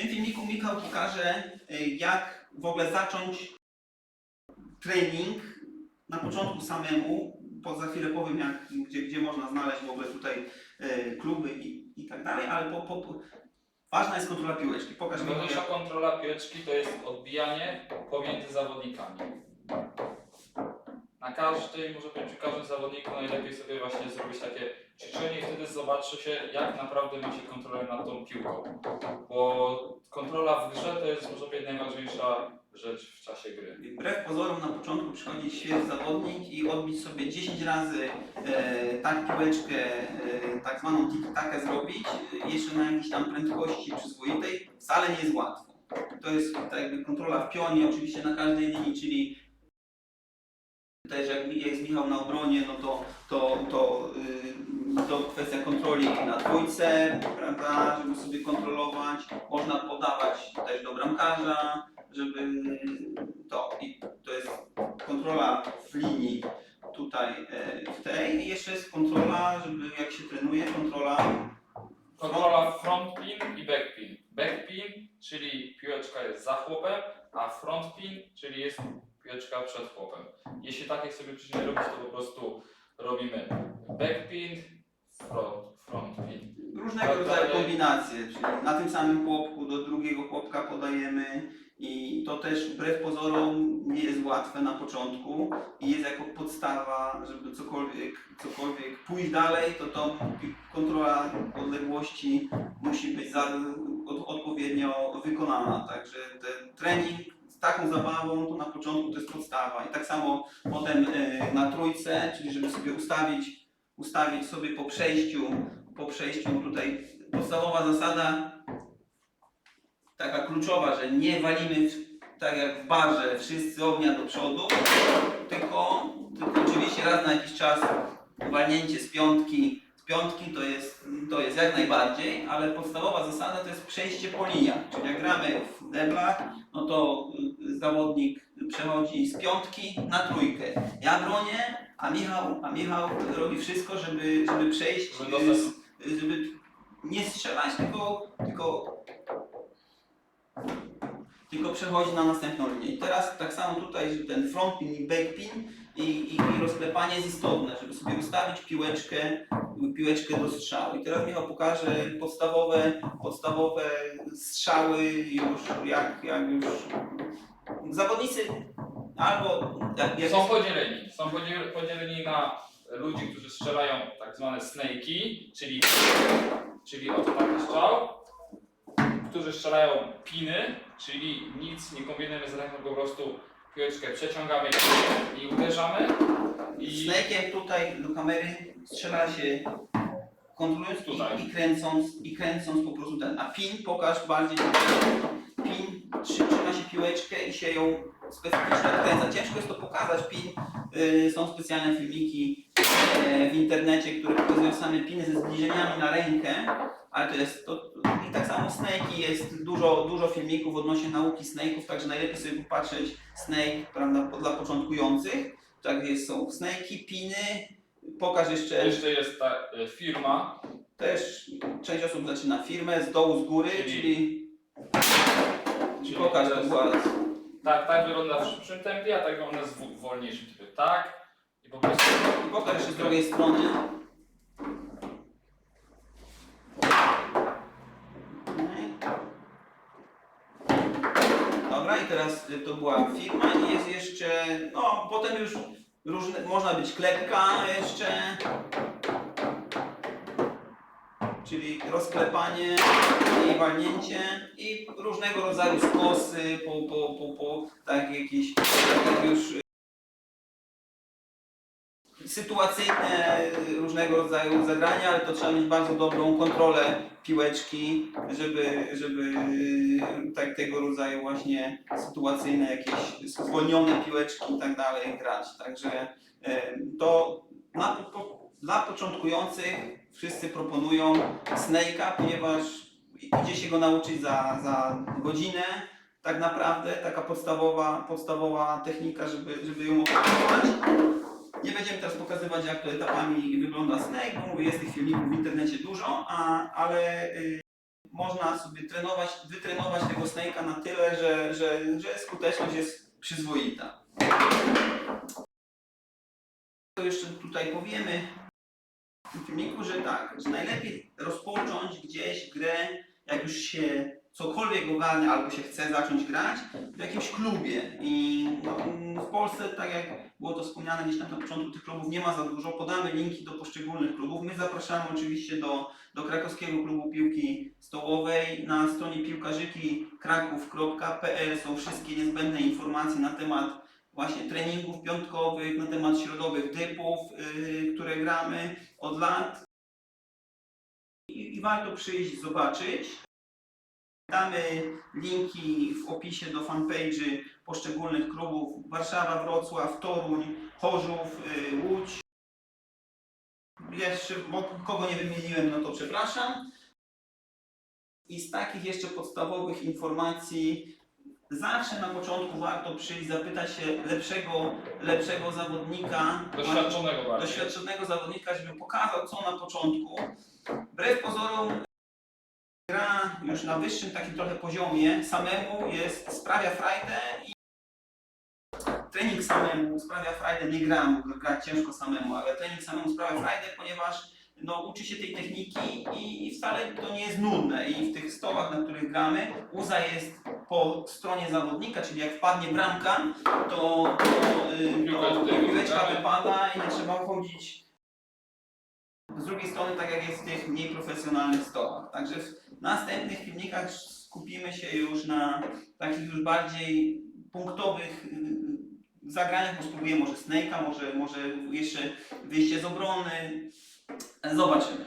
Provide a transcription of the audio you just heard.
tym filmiku Michał pokaże, y, jak w ogóle zacząć trening na początku samemu. Poza chwilę powiem, jak, gdzie, gdzie można znaleźć w ogóle tutaj y, kluby i, i tak dalej, ale po, po, ważna jest kontrola piłeczki. Pokaż mi, Najważniejsza kontrola piłeczki to jest odbijanie pomiędzy zawodnikami. Na każdej, może być przy każdym zawodniku najlepiej sobie właśnie zrobić takie ćwiczenie i wtedy zobaczy się jak naprawdę ma się kontrolę nad tą piłką. Bo kontrola w grze to jest może najważniejsza rzecz w czasie gry. Wbrew pozorom na początku przychodzi świeży zawodnik i odbić sobie 10 razy e, tak piłeczkę, e, tak zwaną tiki-takę zrobić, e, jeszcze na jakiejś tam prędkości przyzwoitej, wcale nie jest łatwo. To jest tak jakby kontrola w pionie, oczywiście na każdej linii, czyli też jak jest Michał na obronie, no to, to, to, y, to kwestia kontroli na trójce, prawda, żeby sobie kontrolować. Można podawać też do bramkarza, żeby to. I to jest kontrola w linii tutaj e, w tej. I jeszcze jest kontrola, żeby jak się trenuje, kontrola Kontrola front pin i back pin. Back pin, czyli piłeczka jest za chłopem, a front pin, czyli jest piłeczka przed chłopem. Jeśli takie sobie przecież robić, to po prostu robimy back pin, front, front pin. różnego rodzaju kombinacje. Czyli na tym samym chłopku do drugiego chłopka podajemy i to też wbrew pozorom nie jest łatwe na początku i jest jako podstawa, żeby cokolwiek, cokolwiek pójść dalej, to to kontrola odległości musi być za, od, odpowiednio wykonana. Także ten trening taką zabawą to na początku to jest podstawa. I tak samo potem e, na trójce, czyli żeby sobie ustawić, ustawić sobie po przejściu, po przejściu tutaj. Podstawowa zasada taka kluczowa, że nie walimy w, tak jak w barze wszyscy ognia do przodu, tylko, tylko oczywiście raz na jakiś czas walnięcie z piątki, piątki to jest, to jest jak najbardziej, ale podstawowa zasada to jest przejście po liniach, czyli jak gramy w deblach, no to y, zawodnik przechodzi z piątki na trójkę. Ja bronię, a Michał, a Michał robi wszystko, żeby, żeby przejść, Żeby y, z- żeby nie strzelać, tylko, tylko tylko przechodzi na następną linię. I teraz tak samo tutaj, że ten front pin i back pin i, i, i rozklepanie jest istotne, żeby sobie ustawić piłeczkę, piłeczkę do strzału. I teraz Michał pokaże podstawowe, podstawowe strzały już, jak, jak już zawodnicy albo jak, jak Są podzieleni. Są podziel- podzieleni na ludzi, którzy strzelają tak zwane snake'i, czyli, czyli oto taki strzał, którzy strzelają piny, czyli nic nie kombinujemy z ręką, po prostu piłeczkę przeciągamy i uderzamy. I Snake'iem tutaj do kamery strzela się kontrolując Tutaj. i, i kręcąc, i kręcąc po prostu ten. A pin pokaż bardziej. I się ją specyficznie kręca. Ciężko jest to pokazać. Pin y, są specjalne filmiki e, w internecie, które pokazują same piny ze zbliżeniami na rękę. Ale to jest to. I tak samo Snake'i jest dużo, dużo filmików odnośnie nauki Snake'ów, także najlepiej sobie popatrzeć Snake prawda, dla początkujących. Tak jest, są Snake'i, piny. Pokaż jeszcze, jeszcze jest ta e, firma, też część osób zaczyna firmę z dołu, z góry, Czyli- czyli, czyli pokaż to była tak, tak wygląda w szybszym tempie, a tak wygląda w w wolniejszym tempie. Tak. I po prostu i pokaż jeszcze z drugiej strony. Dobra, i teraz y, to była firma i jest jeszcze, no potem już różne, można być klepka jeszcze, czyli rozklepanie i walnięcie. I różnego rodzaju skosy po, po, po, po tak jakieś, tak już sytuacyjne różnego rodzaju zagrania, ale to trzeba mieć bardzo dobrą kontrolę piłeczki, żeby, żeby tak tego rodzaju właśnie sytuacyjne jakieś zwolnione piłeczki i tak dalej grać. Także to na, po, dla początkujących wszyscy proponują Snake'a, ponieważ idzie się go nauczyć za, za godzinę. Tak naprawdę taka podstawowa, podstawowa technika, żeby, żeby ją opanować. Nie będziemy teraz pokazywać, jak to etapami wygląda Snake, bo mówię, jest tych filmików w internecie dużo, a, ale y, można sobie trenować, wytrenować tego snake'a na tyle, że, że, że skuteczność jest przyzwoita. To jeszcze tutaj powiemy w tym filmiku, że tak, że najlepiej rozpocząć gdzieś grę, jak już się cokolwiek ogarnia albo się chce zacząć grać, w jakimś klubie. I no, w Polsce, tak jak było to wspomniane gdzieś tam na początku, tych klubów nie ma za dużo. Podamy linki do poszczególnych klubów. My zapraszamy oczywiście do, do krakowskiego klubu piłki stołowej. Na stronie piłkarzyki.kraków.pl są wszystkie niezbędne informacje na temat właśnie treningów piątkowych, na temat środowych dypów, yy, które gramy od lat. I, I warto przyjść, zobaczyć. Damy linki w opisie do fanpage'y poszczególnych klubów Warszawa, Wrocław, Toruń, Chorzów, y, Łódź. Jeszcze, kogo nie wymieniłem, no to przepraszam. I z takich jeszcze podstawowych informacji zawsze na początku warto przyjść, zapytać się lepszego, lepszego zawodnika. Doświadczonego bardziej. doświadczonego zawodnika, żeby pokazał co na początku. Wbrew pozorom gra już na wyższym takim trochę poziomie samemu jest, sprawia frajdę i trening samemu sprawia frajdę, nie gram, bo grać ciężko samemu, ale trening samemu sprawia frajdę, ponieważ no, uczy się tej techniki i, i wcale to nie jest nudne i w tych stołach, na których gramy, uza jest po stronie zawodnika, czyli jak wpadnie bramka, to, to, y, to, to piłeczka wypada. wypada i nie trzeba chodzić z drugiej strony, tak jak jest w tych mniej profesjonalnych stołach. Także w następnych filmikach skupimy się już na takich już bardziej punktowych yy, zagraniach, bo spróbuję może Snake'a, może, może jeszcze wyjście z obrony. Zobaczymy.